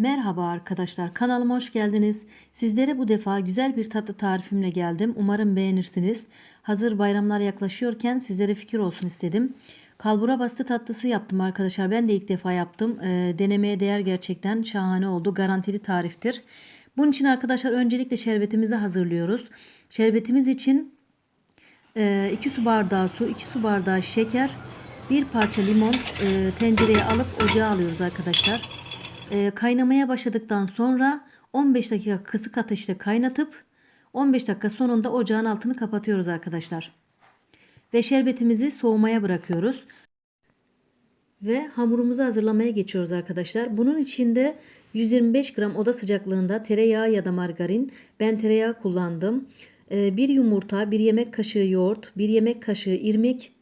Merhaba arkadaşlar kanalıma hoş geldiniz. Sizlere bu defa güzel bir tatlı tarifimle geldim. Umarım beğenirsiniz. Hazır bayramlar yaklaşıyorken sizlere fikir olsun istedim. Kalbura bastı tatlısı yaptım arkadaşlar. Ben de ilk defa yaptım. Ee, denemeye değer gerçekten şahane oldu. Garantili tariftir. Bunun için arkadaşlar öncelikle şerbetimizi hazırlıyoruz. Şerbetimiz için 2 su bardağı su, 2 su bardağı şeker, bir parça limon e, tencereye alıp ocağa alıyoruz arkadaşlar. E, kaynamaya başladıktan sonra 15 dakika kısık ateşte kaynatıp 15 dakika sonunda ocağın altını kapatıyoruz arkadaşlar. Ve şerbetimizi soğumaya bırakıyoruz. Ve hamurumuzu hazırlamaya geçiyoruz arkadaşlar. Bunun içinde 125 gram oda sıcaklığında tereyağı ya da margarin. Ben tereyağı kullandım. Ee, bir yumurta, bir yemek kaşığı yoğurt, bir yemek kaşığı irmik,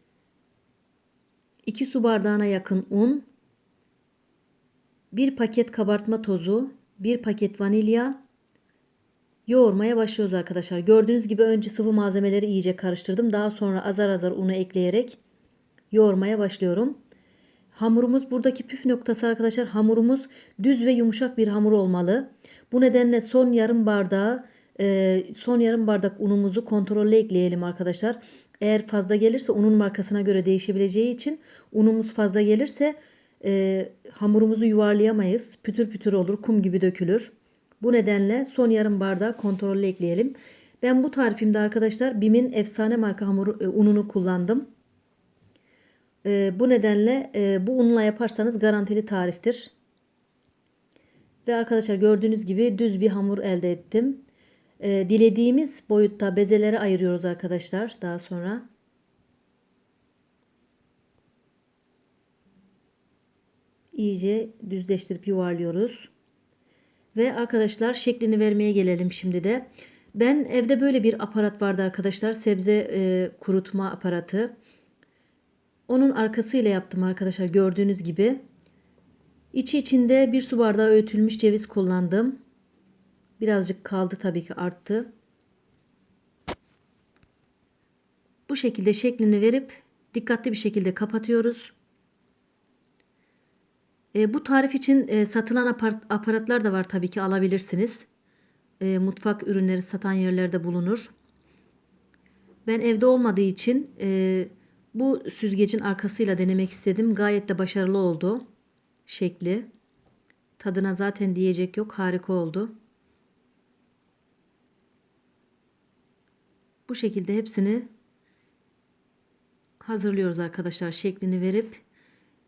2 su bardağına yakın un, bir paket kabartma tozu, bir paket vanilya, yoğurmaya başlıyoruz arkadaşlar. Gördüğünüz gibi önce sıvı malzemeleri iyice karıştırdım. Daha sonra azar azar unu ekleyerek yoğurmaya başlıyorum. Hamurumuz buradaki püf noktası arkadaşlar hamurumuz düz ve yumuşak bir hamur olmalı. Bu nedenle son yarım bardağı e, son yarım bardak unumuzu kontrollü ekleyelim arkadaşlar. Eğer fazla gelirse unun markasına göre değişebileceği için unumuz fazla gelirse e, hamurumuzu yuvarlayamayız. Pütür pütür olur kum gibi dökülür. Bu nedenle son yarım bardağı kontrollü ekleyelim. Ben bu tarifimde arkadaşlar BİM'in efsane marka hamuru e, ununu kullandım. E, bu nedenle e, bu unla yaparsanız garantili tariftir. Ve arkadaşlar gördüğünüz gibi düz bir hamur elde ettim. E, dilediğimiz boyutta bezelere ayırıyoruz arkadaşlar daha sonra. İyice düzleştirip yuvarlıyoruz. Ve arkadaşlar şeklini vermeye gelelim şimdi de. Ben evde böyle bir aparat vardı arkadaşlar. Sebze e, kurutma aparatı. Onun arkasıyla yaptım arkadaşlar gördüğünüz gibi. İçi içinde bir su bardağı öğütülmüş ceviz kullandım. Birazcık kaldı tabii ki arttı. Bu şekilde şeklini verip dikkatli bir şekilde kapatıyoruz. E, bu tarif için e, satılan apart, aparatlar da var tabii ki alabilirsiniz. E, mutfak ürünleri satan yerlerde bulunur. Ben evde olmadığı için e, bu süzgecin arkasıyla denemek istedim. Gayet de başarılı oldu. Şekli. Tadına zaten diyecek yok. Harika oldu. Bu şekilde hepsini hazırlıyoruz arkadaşlar. Şeklini verip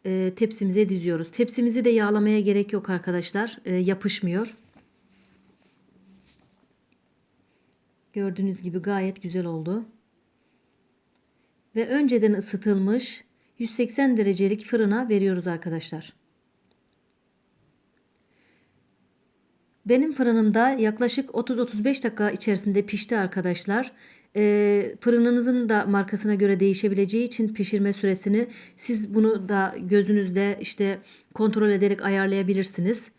e, tepsimize diziyoruz. Tepsimizi de yağlamaya gerek yok arkadaşlar. E, yapışmıyor. Gördüğünüz gibi gayet güzel oldu. Ve önceden ısıtılmış 180 derecelik fırına veriyoruz arkadaşlar. Benim fırınımda yaklaşık 30-35 dakika içerisinde pişti arkadaşlar. E, fırınınızın da markasına göre değişebileceği için pişirme süresini siz bunu da gözünüzde işte kontrol ederek ayarlayabilirsiniz.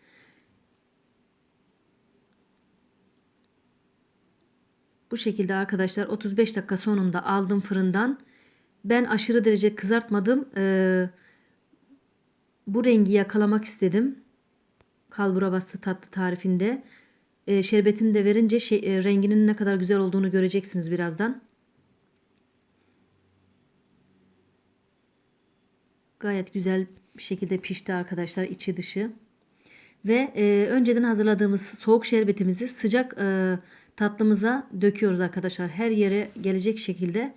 Bu şekilde arkadaşlar 35 dakika sonunda aldım fırından. Ben aşırı derece kızartmadım. Ee, bu rengi yakalamak istedim. Kalbura bastı tatlı tarifinde e, şerbetini de verince şey, e, renginin ne kadar güzel olduğunu göreceksiniz birazdan. Gayet güzel bir şekilde pişti arkadaşlar içi dışı. Ve e, önceden hazırladığımız soğuk şerbetimizi sıcak e, tatlımıza döküyoruz arkadaşlar. Her yere gelecek şekilde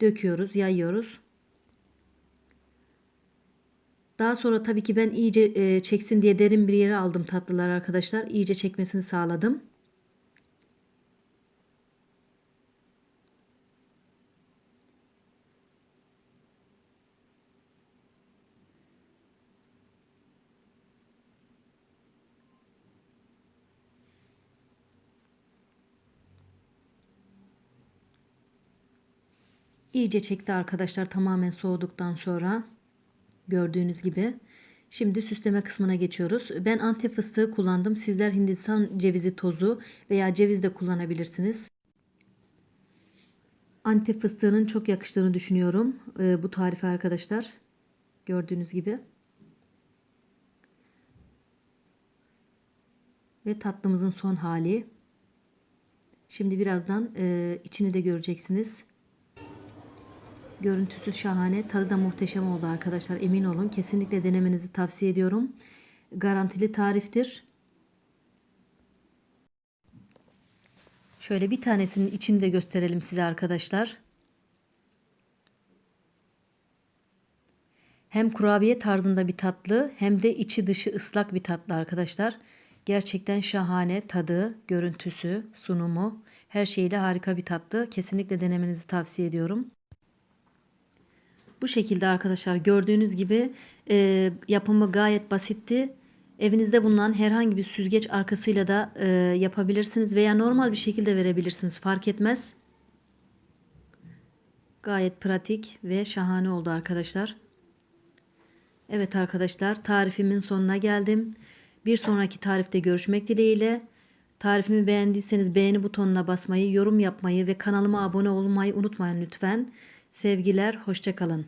döküyoruz, yayıyoruz. Daha sonra tabii ki ben iyice e, çeksin diye derin bir yere aldım tatlılar arkadaşlar. İyice çekmesini sağladım. İyice çekti arkadaşlar tamamen soğuduktan sonra. Gördüğünüz gibi. Şimdi süsleme kısmına geçiyoruz. Ben antep fıstığı kullandım. Sizler hindistan cevizi tozu veya ceviz de kullanabilirsiniz. Antep fıstığının çok yakıştığını düşünüyorum e, bu tarife arkadaşlar. Gördüğünüz gibi. Ve tatlımızın son hali. Şimdi birazdan e, içini de göreceksiniz. Görüntüsü şahane, tadı da muhteşem oldu arkadaşlar. Emin olun. Kesinlikle denemenizi tavsiye ediyorum. Garantili tariftir. Şöyle bir tanesinin içini de gösterelim size arkadaşlar. Hem kurabiye tarzında bir tatlı hem de içi dışı ıslak bir tatlı arkadaşlar. Gerçekten şahane tadı, görüntüsü, sunumu her şeyle harika bir tatlı. Kesinlikle denemenizi tavsiye ediyorum. Bu şekilde arkadaşlar gördüğünüz gibi e, yapımı gayet basitti. Evinizde bulunan herhangi bir süzgeç arkasıyla da e, yapabilirsiniz veya normal bir şekilde verebilirsiniz fark etmez. Gayet pratik ve şahane oldu arkadaşlar. Evet arkadaşlar tarifimin sonuna geldim. Bir sonraki tarifte görüşmek dileğiyle. Tarifimi beğendiyseniz beğeni butonuna basmayı, yorum yapmayı ve kanalıma abone olmayı unutmayın lütfen. Sevgiler, hoşçakalın.